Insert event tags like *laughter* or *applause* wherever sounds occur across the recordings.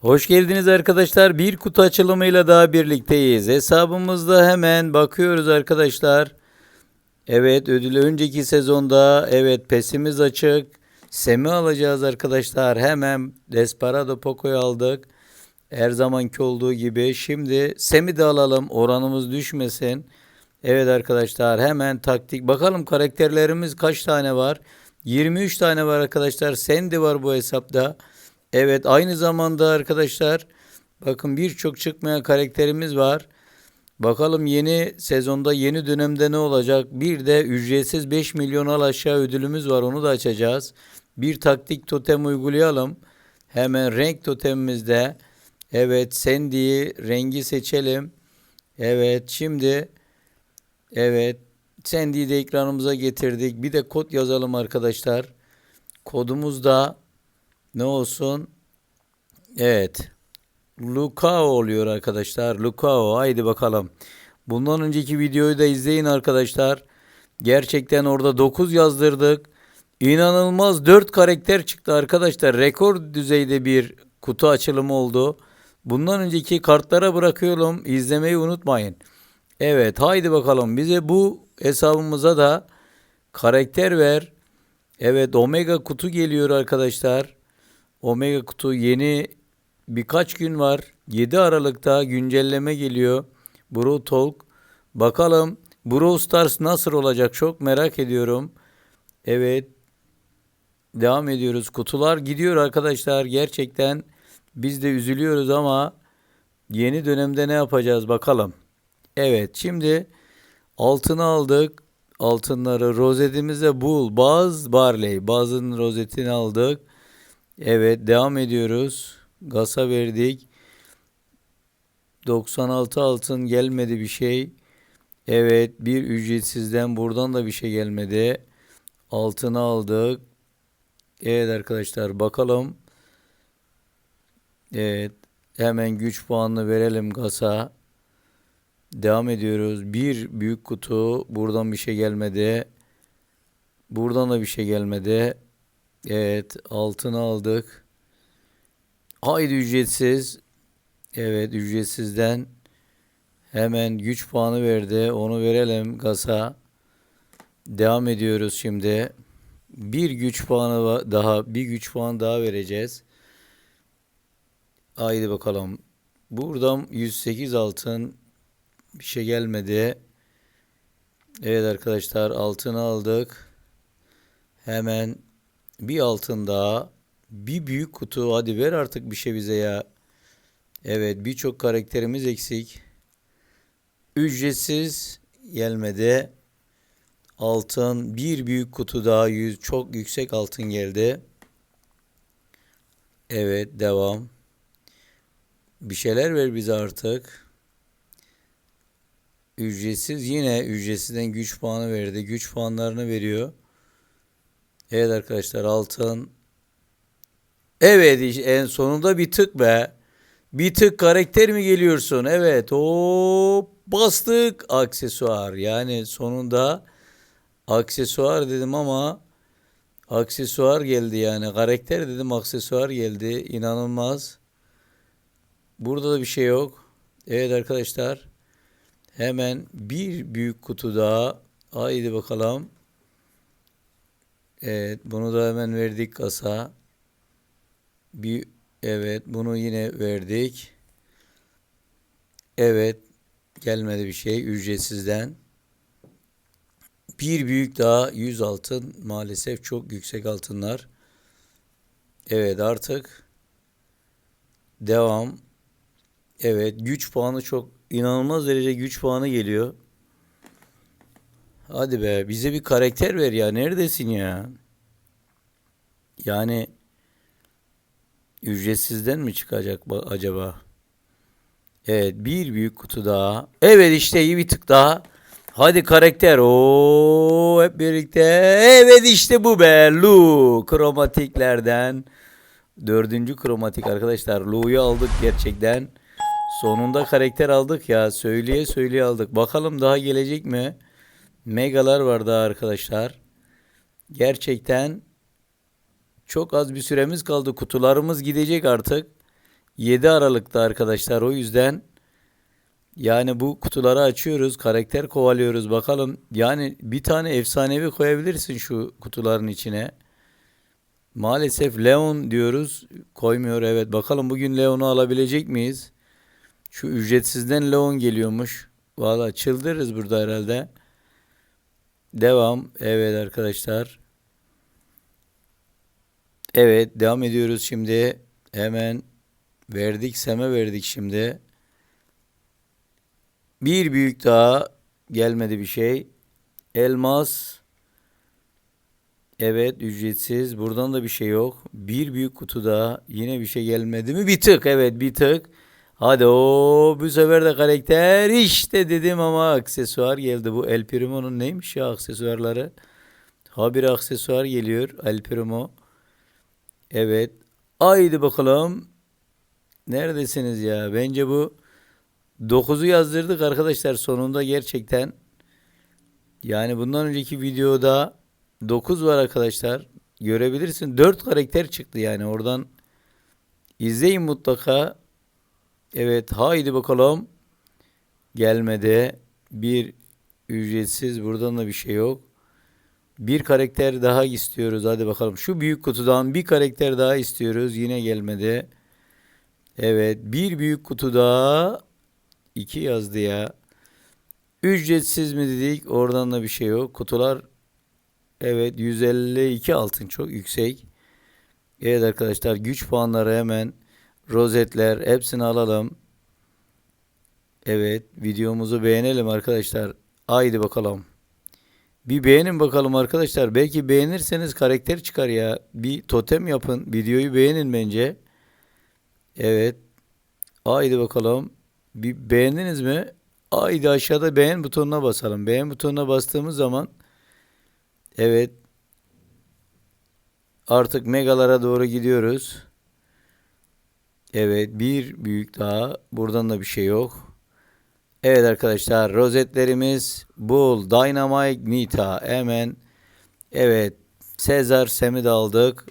Hoş geldiniz arkadaşlar. Bir kutu açılımıyla daha birlikteyiz. Hesabımızda hemen bakıyoruz arkadaşlar. Evet ödülü önceki sezonda evet pesimiz açık. Semi alacağız arkadaşlar. Hemen Desperado Poco'yu aldık. Her zamanki olduğu gibi. Şimdi Semi de alalım. Oranımız düşmesin. Evet arkadaşlar hemen taktik. Bakalım karakterlerimiz kaç tane var? 23 tane var arkadaşlar. Sandy var bu hesapta. Evet aynı zamanda arkadaşlar bakın birçok çıkmayan karakterimiz var. Bakalım yeni sezonda yeni dönemde ne olacak? Bir de ücretsiz 5 milyon al aşağı ödülümüz var onu da açacağız. Bir taktik totem uygulayalım. Hemen renk totemimizde. Evet Sandy'yi rengi seçelim. Evet şimdi evet Sandy'yi de ekranımıza getirdik. Bir de kod yazalım arkadaşlar. Kodumuz da ne olsun? Evet. Lukao oluyor arkadaşlar. Lukao. Haydi bakalım. Bundan önceki videoyu da izleyin arkadaşlar. Gerçekten orada 9 yazdırdık. İnanılmaz 4 karakter çıktı arkadaşlar. Rekor düzeyde bir kutu açılımı oldu. Bundan önceki kartlara bırakıyorum. İzlemeyi unutmayın. Evet haydi bakalım. Bize bu hesabımıza da karakter ver. Evet Omega kutu geliyor arkadaşlar. Omega kutu yeni birkaç gün var. 7 Aralık'ta güncelleme geliyor. Bro Talk. Bakalım Brawl Stars nasıl olacak çok merak ediyorum. Evet. Devam ediyoruz. Kutular gidiyor arkadaşlar. Gerçekten biz de üzülüyoruz ama yeni dönemde ne yapacağız bakalım. Evet şimdi altını aldık. Altınları rozetimize bul. Baz barley. Bazının rozetini aldık. Evet devam ediyoruz. Gasa verdik. 96 altın gelmedi bir şey. Evet bir ücretsizden buradan da bir şey gelmedi. Altını aldık. Evet arkadaşlar bakalım. Evet hemen güç puanını verelim Gasa. Devam ediyoruz. Bir büyük kutu. Buradan bir şey gelmedi. Buradan da bir şey gelmedi. Evet altını aldık. Haydi ücretsiz. Evet ücretsizden hemen güç puanı verdi. Onu verelim Gasa. Devam ediyoruz şimdi. Bir güç puanı daha, bir güç puan daha vereceğiz. Haydi bakalım. Buradan 108 altın bir şey gelmedi. Evet arkadaşlar altını aldık. Hemen bir altın daha. Bir büyük kutu. Hadi ver artık bir şey bize ya. Evet birçok karakterimiz eksik. Ücretsiz gelmedi. Altın bir büyük kutu daha yüz çok yüksek altın geldi. Evet devam. Bir şeyler ver bize artık. Ücretsiz yine ücretsizden güç puanı verdi. Güç puanlarını veriyor. Evet arkadaşlar altın. Evet en sonunda bir tık be. Bir tık karakter mi geliyorsun? Evet. Hop bastık aksesuar. Yani sonunda aksesuar dedim ama aksesuar geldi yani. Karakter dedim aksesuar geldi. İnanılmaz. Burada da bir şey yok. Evet arkadaşlar. Hemen bir büyük kutu daha. Haydi bakalım. Evet, bunu da hemen verdik kasa. Bir evet, bunu yine verdik. Evet, gelmedi bir şey ücretsizden. Bir büyük daha 100 altın maalesef çok yüksek altınlar. Evet artık devam. Evet güç puanı çok inanılmaz derece güç puanı geliyor. Hadi be bize bir karakter ver ya. Neredesin ya? Yani ücretsizden mi çıkacak ba- acaba? Evet bir büyük kutu daha. Evet işte iyi bir tık daha. Hadi karakter. Oo hep birlikte. Evet işte bu be. Lu kromatiklerden. Dördüncü kromatik arkadaşlar. Lu'yu aldık gerçekten. Sonunda karakter aldık ya. Söyleye söyleye aldık. Bakalım daha gelecek mi? Megalar var daha arkadaşlar. Gerçekten çok az bir süremiz kaldı. Kutularımız gidecek artık. 7 Aralık'ta arkadaşlar. O yüzden yani bu kutuları açıyoruz. Karakter kovalıyoruz. Bakalım yani bir tane efsanevi koyabilirsin şu kutuların içine. Maalesef Leon diyoruz. Koymuyor evet. Bakalım bugün Leon'u alabilecek miyiz? Şu ücretsizden Leon geliyormuş. Valla çıldırırız burada herhalde. Devam. Evet arkadaşlar. Evet devam ediyoruz şimdi. Hemen verdik. Seme verdik şimdi. Bir büyük daha gelmedi bir şey. Elmas. Evet ücretsiz. Buradan da bir şey yok. Bir büyük kutu daha. Yine bir şey gelmedi mi? Bir tık. Evet bir tık. Hadi o bu sefer de karakter işte dedim ama aksesuar geldi. Bu El Primo'nun neymiş ya aksesuarları? Ha bir aksesuar geliyor El Primo. Evet. Haydi bakalım. Neredesiniz ya? Bence bu 9'u yazdırdık arkadaşlar sonunda gerçekten. Yani bundan önceki videoda 9 var arkadaşlar. Görebilirsin. 4 karakter çıktı yani oradan. izleyin mutlaka. Evet haydi bakalım. Gelmedi. Bir ücretsiz buradan da bir şey yok. Bir karakter daha istiyoruz. Hadi bakalım. Şu büyük kutudan bir karakter daha istiyoruz. Yine gelmedi. Evet. Bir büyük kutu daha. iki yazdı ya. Ücretsiz mi dedik? Oradan da bir şey yok. Kutular evet 152 altın çok yüksek. Evet arkadaşlar güç puanları hemen rozetler hepsini alalım. Evet videomuzu beğenelim arkadaşlar. Haydi bakalım. Bir beğenin bakalım arkadaşlar. Belki beğenirseniz karakter çıkar ya. Bir totem yapın. Videoyu beğenin bence. Evet. Haydi bakalım. Bir beğendiniz mi? Haydi aşağıda beğen butonuna basalım. Beğen butonuna bastığımız zaman evet artık megalara doğru gidiyoruz. Evet bir büyük daha. Buradan da bir şey yok. Evet arkadaşlar rozetlerimiz Bull, Dynamite, Nita hemen. Evet Sezar Sem'i de aldık.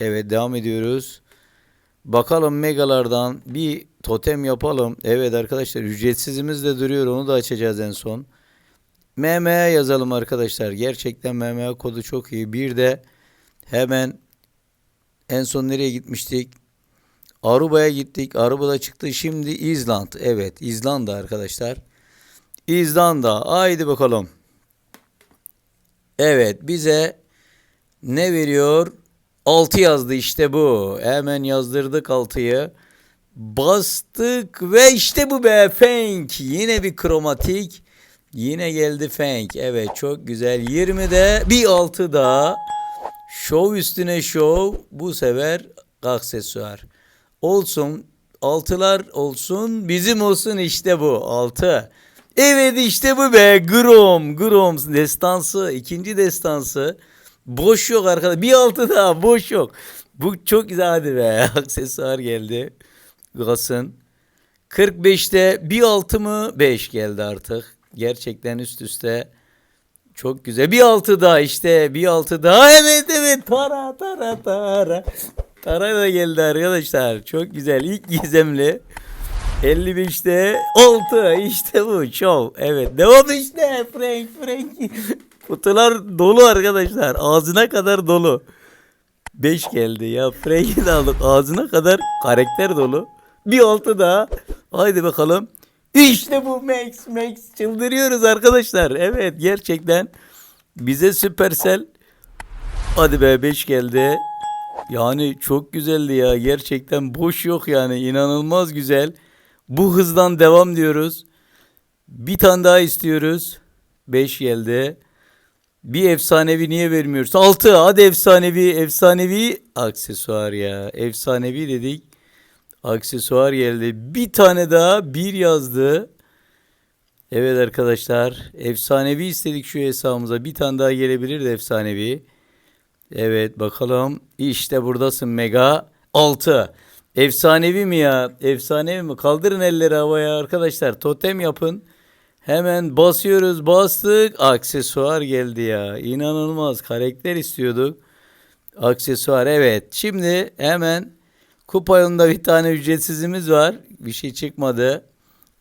Evet devam ediyoruz. Bakalım megalardan bir totem yapalım. Evet arkadaşlar ücretsizimiz de duruyor onu da açacağız en son. MMA yazalım arkadaşlar. Gerçekten MMA kodu çok iyi. Bir de hemen en son nereye gitmiştik? Aruba'ya gittik. Aruba'da çıktı. Şimdi İzland. Evet İzlanda arkadaşlar. İzlanda. Haydi bakalım. Evet bize ne veriyor? 6 yazdı işte bu. Hemen yazdırdık 6'yı. Bastık ve işte bu be Fenk. Yine bir kromatik. Yine geldi Fenk. Evet çok güzel. 20'de bir 6 daha. Şov üstüne şov. Bu sefer aksesuar. Olsun. Altılar olsun. Bizim olsun işte bu. Altı. Evet işte bu be. Grom. Grom destansı. ikinci destansı. Boş yok arkadaşlar. Bir altı daha boş yok. Bu çok güzel hadi be. *laughs* Aksesuar geldi. Gas'ın. 45'te bir altı mı? 5 geldi artık. Gerçekten üst üste. Çok güzel. Bir altı daha işte. Bir altı daha. Evet evet. Tara tara tara. Tara da geldi arkadaşlar. Çok güzel. İlk gizemli. 55'te 6 işte bu şov. Evet devam işte Frank Frank. *laughs* Kutular dolu arkadaşlar. Ağzına kadar dolu. 5 geldi ya. Frank'i de aldık. Ağzına kadar karakter dolu. Bir altı daha. Haydi bakalım. İşte bu Max Max. Çıldırıyoruz arkadaşlar. Evet gerçekten bize Supercell. Hadi be 5 geldi. Yani çok güzeldi ya. Gerçekten boş yok yani. İnanılmaz güzel. Bu hızdan devam diyoruz. Bir tane daha istiyoruz. 5 geldi. Bir efsanevi niye vermiyoruz? 6 hadi efsanevi efsanevi aksesuar ya. Efsanevi dedik. Aksesuar geldi. Bir tane daha bir yazdı. Evet arkadaşlar. Efsanevi istedik şu hesabımıza. Bir tane daha gelebilir de efsanevi. Evet bakalım. İşte buradasın Mega. 6. Efsanevi mi ya? Efsanevi mi? Kaldırın elleri havaya arkadaşlar. Totem yapın. Hemen basıyoruz. Bastık. Aksesuar geldi ya. İnanılmaz. Karakter istiyorduk. Aksesuar evet. Şimdi hemen Kupa yolunda bir tane ücretsizimiz var. Bir şey çıkmadı.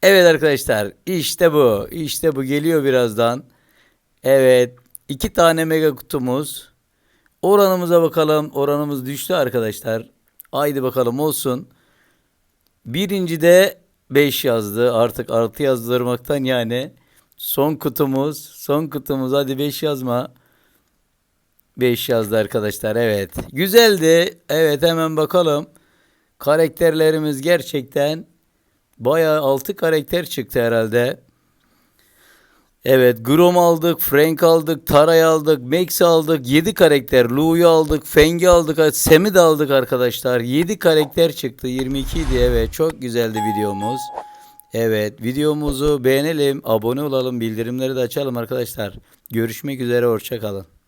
Evet arkadaşlar işte bu. İşte bu geliyor birazdan. Evet. iki tane mega kutumuz. Oranımıza bakalım. Oranımız düştü arkadaşlar. Haydi bakalım olsun. Birinci de 5 yazdı. Artık artı yazdırmaktan yani. Son kutumuz. Son kutumuz. Hadi 5 yazma. 5 yazdı arkadaşlar. Evet. Güzeldi. Evet hemen bakalım. Karakterlerimiz gerçekten bayağı 6 karakter çıktı herhalde. Evet Grom aldık, Frank aldık, Taray aldık, Max aldık, 7 karakter, Lu'yu aldık, Feng'i aldık, Sem'i de aldık arkadaşlar. 7 karakter çıktı, 22 idi evet çok güzeldi videomuz. Evet videomuzu beğenelim, abone olalım, bildirimleri de açalım arkadaşlar. Görüşmek üzere, hoşça kalın.